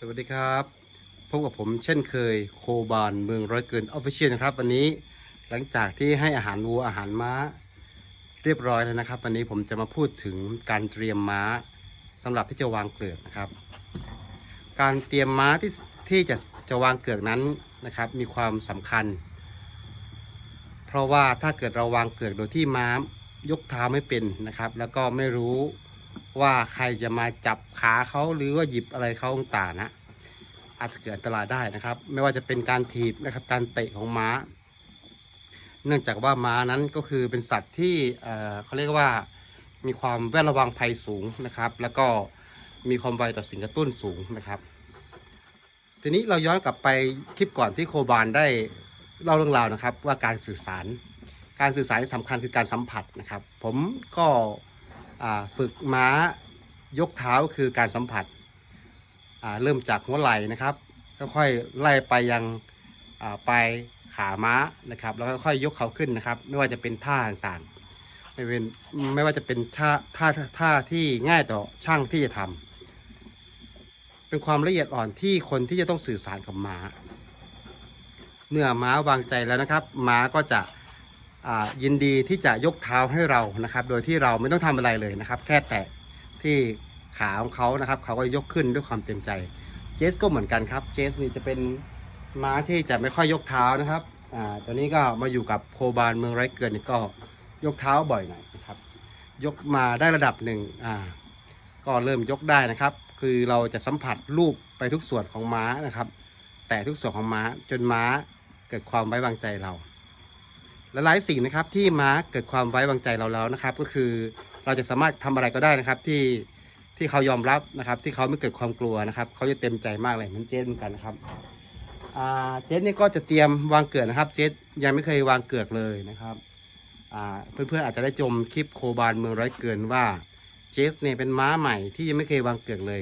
สวัสดีครับพบกับผมเช่นเคยโคบานเมืองร้อยเกินออฟฟิเชียลนะครับ วันนี้หลังจากที่ให้อาหารวัวอาหารม้า เรียบร้อยแล้วนะครับ วันนี้ผมจะมาพูดถึงการเตรียมม้าสำหรับที่จะวางเกลือกนะครับ การเตรียมม้าที่ที่จะจะวางเกลือกนั้นนะครับ มีความสำคัญ เพราะว่าถ้าเกิดเราวางเกลือกโดยที่ม้ายกเท้าไม่เป็นนะครับ แล้วก็ไม่รู้ ว่าใครจะมาจับขาเขาหรือว่าหยิบอะไรเขาต่างๆนะอาจจะเกิดอันตรายได้นะครับ ไม่ว่าจะเป็นการถีบนะครับการเตะของม้า เนื่องจากว่าม้านั้นก็คือเป็นสัตว์ที่เเขาเรียกว่ามีความแวดระวังภัยสูงนะครับ แล้วก็มีความไวต่อสิ่งกระตุ้นสูงนะครับ ทีนี้เราย้อนกลับไปคลิปก่อนที่โคบานได้เล่าเรื่องราวนะครับ ว่าการสื่อสาร การสื่อสารที่สำคัญคือการสัมผัสนะครับ ผมก็ ฝึกม้ายกเท้าคือการสัมผัส เริ่มจากหัวไหล่นะครับ ค่อยๆไล่ไปยังปลายขาม้านะครับ แล้วค่อยๆยกเขาขึ้นนะครับ ไม่ว่าจะเป็นท่าต่างๆ ไม่เป็นไม่ว่าจะเป็นท่าท่าท่าที่ง่ายต่อช่างที่จะทำเป็นความละเอียดอ่อนที่คนที่จะต้องสื่อสารกับม้า เมื่อม้าวางใจแล้วนะครับ ม้าก็จะ ยินดีที่จะยกเท้าให้เรานะครับ โดยที่เราไม่ต้องทำอะไรเลยนะครับ แค่แตะที่ขาของเขานะครับเขาก็ยกขึ้นด้วยความเต็มใจเจสก็เหมือนกันครับเจสนี่จะเป็นม้าที่จะไม่ค่อยยกเท้านะครับอ่าตัวนี้ก็มาอยู่กับโคบานเมืองไร้เกินนี่ก็ยกเท้าบ่อยหน่อยนะครับ ยกมาได้ระดับหนึ่งอ่าก็เริ่มยกได้นะครับ คือเราจะสัมผัสรูปไปทุกส่วนของม้านะครับ แต่ทุกส่วนของม้าจนม้าเกิดความไว้วางใจเรา และหลายสิ่งนะครับที่ม้าเกิดความไว้วางใจเราแล้วนะครับ ก็คือเราจะสามารถทำอะไรก็ได้นะครับที่ที่เขายอมรับนะครับ ที่เขาไม่เกิดความกลัวนะครับ เขาจะเต็มใจมากเลยเหมือนเจสเหมือนกันนะครับเจสนี่ก็จะเตรียมวางเกือกนะครับ เจสยังไม่เคยวางเกือกเลยนะครับเพื่อนๆอาจจะได้ชมคลิปโคบานเมืองร้อยเกินว่าเจสเนี่ยเป็นม้าใหม่ที่ยังไม่เคยวางเกือกเลย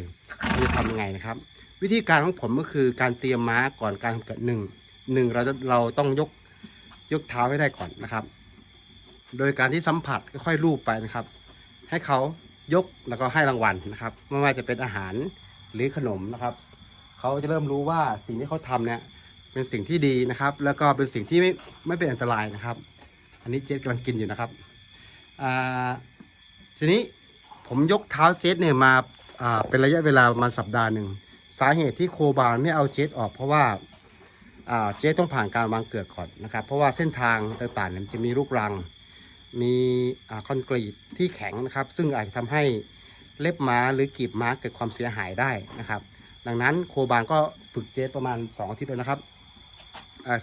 จะทำยังไงนะครับ วิธีการของผมก็คือการเตรียมม้าก่อนการทำเกิดหนึ่งหนึ่งเราจะเราต้องยก ยกเท้าให้ได้ก่อนนะครับ โดยการที่สัมผัสค่อยๆลูบไปนะครับ ให้เขายกแล้วก็ให้รางวัลนะครับ ไม่ว่าจะเป็นอาหารหรือขนมนะครับ เขาจะเริ่มรู้ว่าสิ่งที่เขาทำเนี่ยเป็นสิ่งที่ดีนะครับ แล้วก็เป็นสิ่งที่ไม่ไม่เป็นอันตรายนะครับ อันนี้เจสกำลังกินอยู่นะครับอ่าทีนี้ผมยกเท้าเจสเนี่ยมาอ่าเป็นระยะเวลาประมาณสัปดาห์หนึ่งสาเหตุที่โคบานไม่เอาเจสออกเพราะว่า เจสต้องผ่านการวางเกลือกก่อนนะครับ เพราะว่าเส้นทางต่างๆมันจะมีลูกรัง มีคอนกรีตที่แข็งนะครับ ซึ่งอาจจะทำให้เล็บม้าหรือกีบม้าเกิดความเสียหายได้นะครับ ดังนั้นโคบานก็ฝึกเจสประมาณ 2 อาทิตย์แล้วนะครับ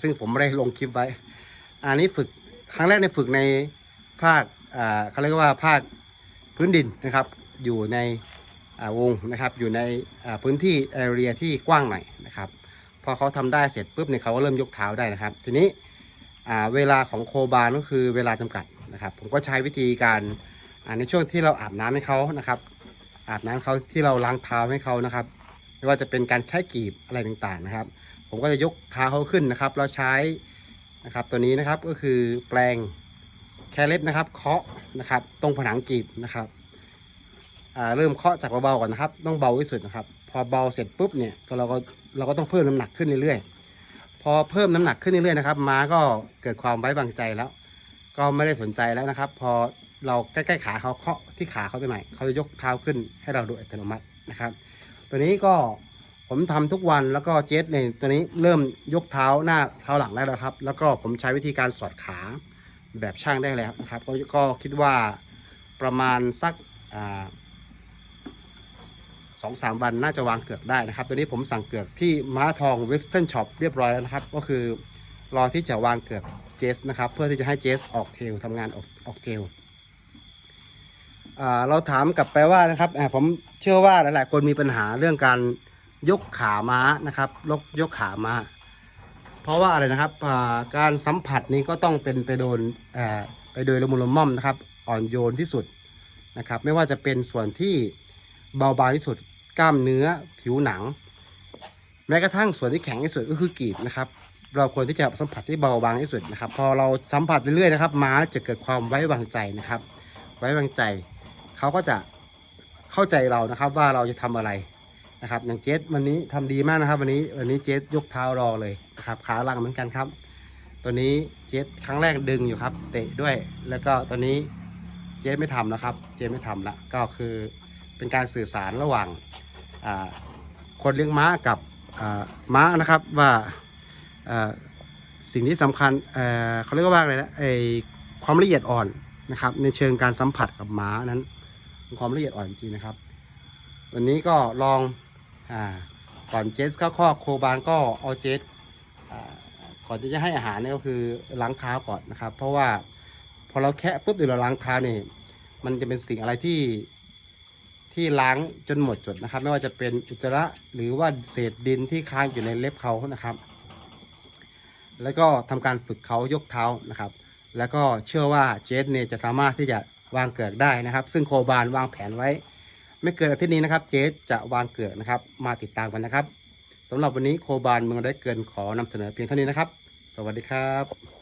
ซึ่งผมไม่ได้ลงคลิปไว้ อันนี้ฝึกครั้งแรกในฝึกในภาคเขาเรียกว่าภาคพื้นดินนะครับ อยู่ในวงนะครับ อยู่ในพื้นที่แอเรียที่กว้างหน่อย พอเขาทำได้เสร็จปุ๊บเนี่ยเขาก็เริ่มยกเท้าได้นะครับ ทีนี้เวลาของโคบานก็คือเวลาจำกัดนะครับ ผมก็ใช้วิธีการในช่วงที่เราอาบน้ำให้เขานะครับ อาบน้ำเขาที่เราล้างเท้าให้เขานะครับ ไม่ว่าจะเป็นการแค่กีบอะไรต่างๆนะครับ ผมก็จะยกเท้าเขาขึ้นนะครับแล้วใช้นะครับตัวนี้นะครับก็คือแปลงแคเล็บนะครับ เคาะนะครับ ตรงผนังกีบนะครับเริ่มเคาะจากเบาๆก่อนนะครับ ต้องเบาที่สุดนะครับ พอเบาเสร็จปุ๊บเนี่ยก็เราก็เราก็ต้องเพิ่มน้ำหนักขึ้นเรื่อยๆพอเพิ่มน้ำหนักขึ้นเรื่อยๆนะครับม้าก็เกิดความไว้วางใจแล้ว ก็ไม่ได้สนใจแล้วนะครับ พอเราใกล้ๆขาเขาเคาะที่ขาเขาตัวไหนเขาจะยกเท้าขึ้นให้เราโดยอัตโนมัตินะครับ ตัวนี้ก็ผมทำทุกวันแล้วก็เจสในตัวนี้เริ่มยกเท้าหน้าเท้าหลังได้แล้วครับ แล้วก็ผมใช้วิธีการสอดขาแบบช่างได้แล้วนะครับก็ก็คิดว่าประมาณสักอ่า สองสามวันน่าจะวางเกือกได้นะครับ ตัวนี้ผมสั่งเกือกที่ม้าทองเวสเทิร์นช็อปเรียบร้อยแล้วนะครับ ก็คือรอที่จะวางเกือกเจสนะครับ เพื่อที่จะให้เจสออกเทลทำงานออกออกเทลเราถามกลับไปว่านะครับผมเชื่อว่าหลาย ๆ คนมีปัญหาเรื่องการยกขาม้านะครับยกยกขาม้า เพราะว่าอะไรนะครับการสัมผัสนี้ก็ต้องเป็นไปโดนไปโดยละมุนละม่อมนะครับ อ่อนโยนที่สุดนะครับ ไม่ว่าจะเป็นส่วนที่เบาบางที่สุด กล้ามเนื้อผิวหนัง แม้กระทั่งส่วนที่แข็งที่สุดก็คือกีบนะครับ เราควรที่จะสัมผัสที่เบาบางที่สุดนะครับ พอเราสัมผัสเรื่อยๆนะครับม้าจะเกิดความไว้วางใจนะครับ ไว้วางใจเขาก็จะเข้าใจเรานะครับว่าเราจะทำอะไรนะครับ อย่างเจสวันนี้ทำดีมากนะครับ วันนี้วันนี้เจสยกเท้ารอเลยนะครับขาหลังเหมือนกันครับ ตัวนี้เจสครั้งแรกดึงอยู่ครับ เตะด้วยแล้วก็ตัวนี้เจสไม่ทำแล้วครับ เจสไม่ทำละก็คือ เป็นการสื่อสารระหว่างคนเลี้ยงม้ากับม้านะครับว่าสิ่งที่สำคัญเเขาเรียกว่าอะไรนะไอความละเอียดอ่อนนะครับ ในเชิงการสัมผัสกับม้านั้นความละเอียดอ่อนจริงๆนะครับ วันนี้ก็ลองอก่อนเจสเข้าข้อโคบานก็เอาเจสก่อนที่จะให้อาหารนี่ก็คือล้างเท้าก่อนนะครับ เพราะว่าพอเราแคะปุ๊บเดี๋ยวเราล้างเท้าเนี่ยมันจะเป็นสิ่งอะไรที่ ที่ล้างจนหมดจดนะครับ ไม่ว่าจะเป็นอุจจาระหรือว่าเศษดินที่ค้างอยู่ในเล็บเขานะครับ แล้วก็ทำการฝึกเขายกเท้านะครับ แล้วก็เชื่อว่าเจสเนี่ยจะสามารถที่จะวางเกือกได้นะครับ ซึ่งโคบานวางแผนไว้ ไม่เกินอาทิตย์นี้นะครับ เจสจะวางเกือกนะครับ มาติดตามกันนะครับสำหรับวันนี้โคบานเมืองได้เกินขอนำเสนอเพียงเท่านี้นะครับ สวัสดีครับ